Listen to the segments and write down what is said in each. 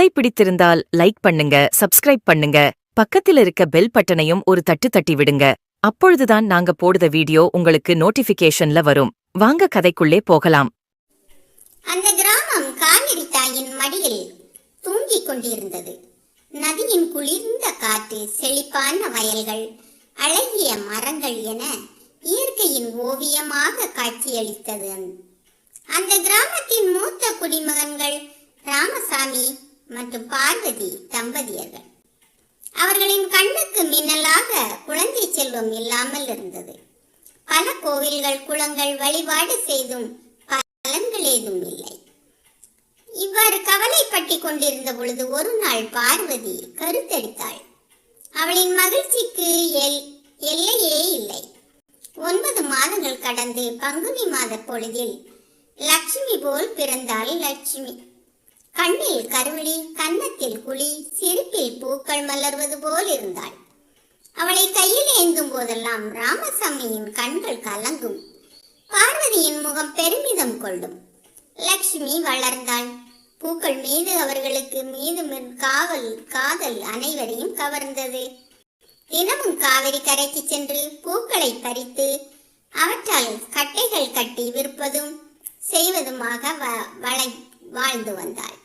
கதை பிடித்திருந்தால் லைக் பண்ணுங்க சப்ஸ்கிரைப் பண்ணுங்க. பக்கத்தில் இருக்க பெல் பட்டனையும் ஒரு தட்டு தட்டி விடுங்க. அப்பொழுதுதான் நாங்க போடுத வீடியோ உங்களுக்கு நோட்டிபிகேஷன்ல வரும். வாங்க கதைக்குள்ளே போகலாம். அந்த கிராமம் காவிரி தாயின் மடியில் தூங்கிக் கொண்டிருந்தது. நதியின் குளிர்ந்த காற்று செழிப்பான வயல்கள் அழகிய மரங்கள் என இயற்கையின் ஓவியமாக காட்சியளித்தது. அந்த கிராமத்தின் மூத்த குடிமகன்கள் ராமசாமி மற்றும் பார்வதி தம்பதியர்கள். அவர்களின் கண்ணுக்கு மின்னலாக குழந்தை செல்வம் இல்லாமல் இருந்தது. பல கோவில்கள் குளங்கள் வழிபாடு செய்தும் பலன்கள் ஏதும் இல்லை. இவ்வாறு கவலைப்பட்டு கொண்டிருந்த பொழுது ஒரு நாள் பார்வதி கருத்தரித்தாள் அவளின் மகிழ்ச்சிக்கு எல் எல்லையே இல்லை. ஒன்பது மாதங்கள் கடந்து பங்குனி மாத பொழுதில் லட்சுமி போல் பிறந்தாள் லட்சுமி. கண்ணில் கருவிழி கன்னத்தில் குழி சிரிப்பில் பூக்கள் மலர்வது போல் இருந்தாள். அவளை கையில் ஏந்தும் போதெல்லாம் ராமசாமியின் கண்கள் கலங்கும். பார்வதியின் முகம் பெருமிதம் கொள்ளும். லக்ஷ்மி வளர்ந்தாள். பூக்கள் மீது அவர்களுக்கு மீதும் காவல் காதல் அனைவரையும் கவர்ந்தது. தினமும் காவிரி கரைக்கு சென்று பூக்களை பறித்து அவற்றால் கட்டைகள் கட்டி விற்பதும் செய்வதுமாக வ- வளை வாழ்ந்து வந்தாள்.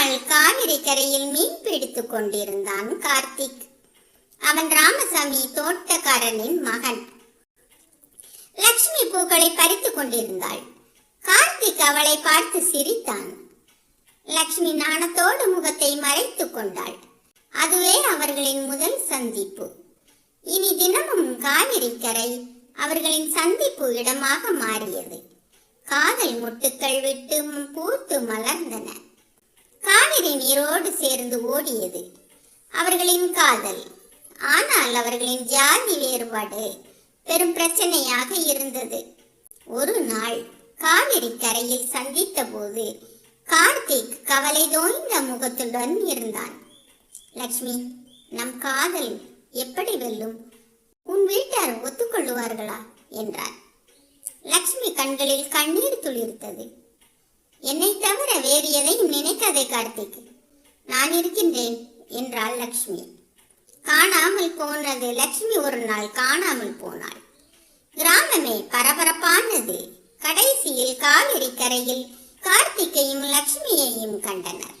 நாள் காவிரி கரையில் மீன் பிடித்துக் கொண்டிருந்தான் கார்த்திக். அவன் ராமசாமி தோட்டக்காரனின் மகன். லக்ஷ்மி பூக்களை பறித்துக் கொண்டிருந்தாள். கார்த்திக் அவளை பார்த்து சிரித்தான். லக்ஷ்மி நாணத்தோடு முகத்தை மறைத்துக் கொண்டாள். அதுவே அவர்களின் முதல் சந்திப்பு. இனி தினமும் காவிரி கரை அவர்களின் சந்திப்பு இடமாக மாறியது. காதல் முட்டுக்கள் விட்டு பூத்து மலர்ந்தன. காவிரி நீரோடு சேர்ந்து ஓடியது. அவர்களின் காதல். ஆனால் அவர்களின் ஜாதி வேறுபாடு பெரும் பிரச்சனையாக இருந்தது. ஒரு நாள் காவிரி கரையில் சந்தித்த போது கார்த்திக் கவலை தோய்ந்த முகத்துடன் இருந்தான். லக்ஷ்மி நம் காதல் எப்படி வெல்லும்? உன் வீட்டார் ஒத்துக்கொள்ளுவார்களா? என்றார் லக்ஷ்மி கண்களில் கண்ணீர் துளிர்த்தது. என்னை தவிர வேறு எதையும் நினைக்காதே கார்த்திக். நான் இருக்கின்றேன் என்றாள் லக்ஷ்மி. காணாமல் போனது லக்ஷ்மி ஒரு நாள் காணாமல் போனாள். கிராமமே பரபரப்பானது. கடைசியில் காவிரி கரையில் கார்த்திகையும் லக்ஷ்மியையும் கண்டனர்.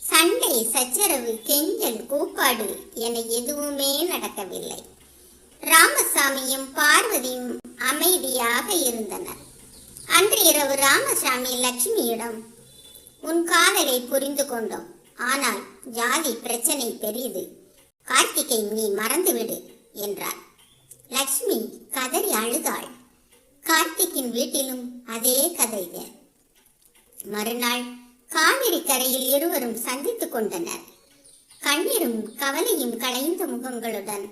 சண்டை சச்சரவு கெஞ்சல் கூப்பாடு என எதுவுமே நடக்கவில்லை. ராமசாமியும் பார்வதியும் அமைதியாக இருந்தனர். அன்று இரவு ராமசாமி லட்சுமியிடம் உன் காதலை புரிந்து கொண்டோம். ஆனால் ஜாதி பிரச்சனை பெரியது. கார்த்திகை நீ மறந்துவிடு என்றார் லக்ஷ்மி கதறி அழுதாள். கார்த்திக்கின் வீட்டிலும் அதே கதைதான் மறுநாள் காவிரி கரையில் இருவரும் சந்தித்துக் கொண்டனர். கண்ணீரும் கவலையும் களைந்த முகங்களுடன்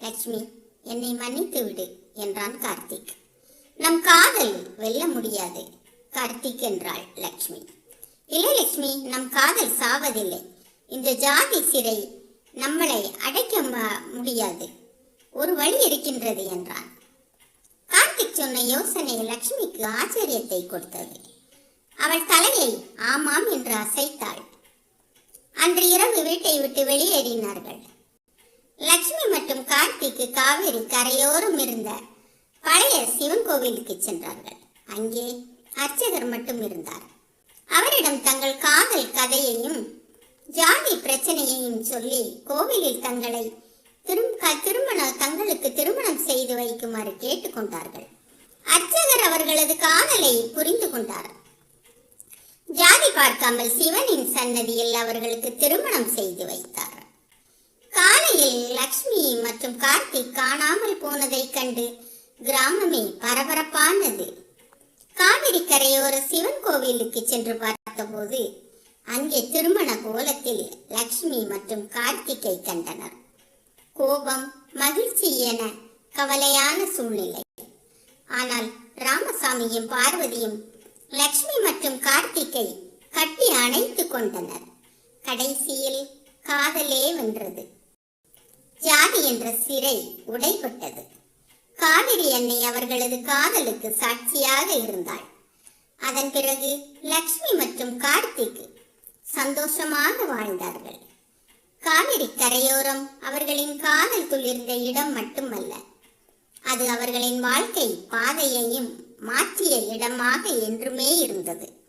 லக்ஷ்மி என்னை மன்னித்து விடு என்றான் கார்த்திக். நம் காதல் வெல்ல முடியாது கார்த்திக் என்றாள் லக்ஷ்மி. இளலட்சுமி நம் காதல் சாவதில்லை. இந்த ஜாதி சிறை நம்மளை அடைக்க முடியாது. ஒரு வழி இருக்கின்றது என்றான். கார்த்திக் சொன்ன யோசனை லட்சுமிக்கு ஆச்சரியத்தை கொடுத்தது. அவள் தலையை ஆமாம் என்று அசைத்தாள். அன்று இரவு வீட்டை விட்டு வெளியேறினார்கள். லட்சுமி மற்றும் கார்த்திக்கு காவிரி கரையோரம் இருந்த பழைய சிவன் கோவிலுக்கு சென்றார்கள். அங்கே அர்ச்சகர் மட்டும் இருந்தார். அவரிடம் தங்கள் காதல் கதையையும் ஜாதி பிரச்சனையையும் சொல்லி கோவிலில் தங்களை திருமண தங்களுக்கு திருமணம் செய்து வைக்குமாறு கேட்டுக்கொண்டார்கள் அர்ச்சகர் அவர்களது காதலை புரிந்து கொண்டார். ஜாதி பார்க்காமல் சிவனின் சன்னதியில் அவர்களுக்கு திருமணம் செய்து வைத்தார். காலையில் லக்ஷ்மி மற்றும் கார்த்திக் காணாமல் போனதைக் கண்டு கிராமமே பரபரப்பானது. காவிரி கரையோர சிவன் கோவிலுக்கு சென்று பார்த்தபோது அங்கே திருமண கோலத்தில் லக்ஷ்மி மற்றும் கார்த்திகை கண்டனர். கோபம் மகிழ்ச்சி என கவலையான சூழ்நிலை. ஆனால் ராமசாமியும் பார்வதியும் லக்ஷ்மி மற்றும் கார்த்திகை கட்டி அணைத்து கொண்டனர். கடைசியில் காதலே வென்றது. ஜாதி என்ற சிறை உடைப்பட்டது காவிரி அன்னை அவர்களது காதலுக்கு சாட்சியாக இருந்தாள். அதன் பிறகு லக்ஷ்மி மற்றும் கார்த்திக் சந்தோஷமாக வாழ்ந்தார்கள். காவிரி கரையோரம் அவர்களின் காதல் துளிர்ந்த இடம் மட்டுமல்ல அது அவர்களின் வாழ்க்கை பாதையையும் மாற்றிய இடமாக என்றுமே இருந்தது.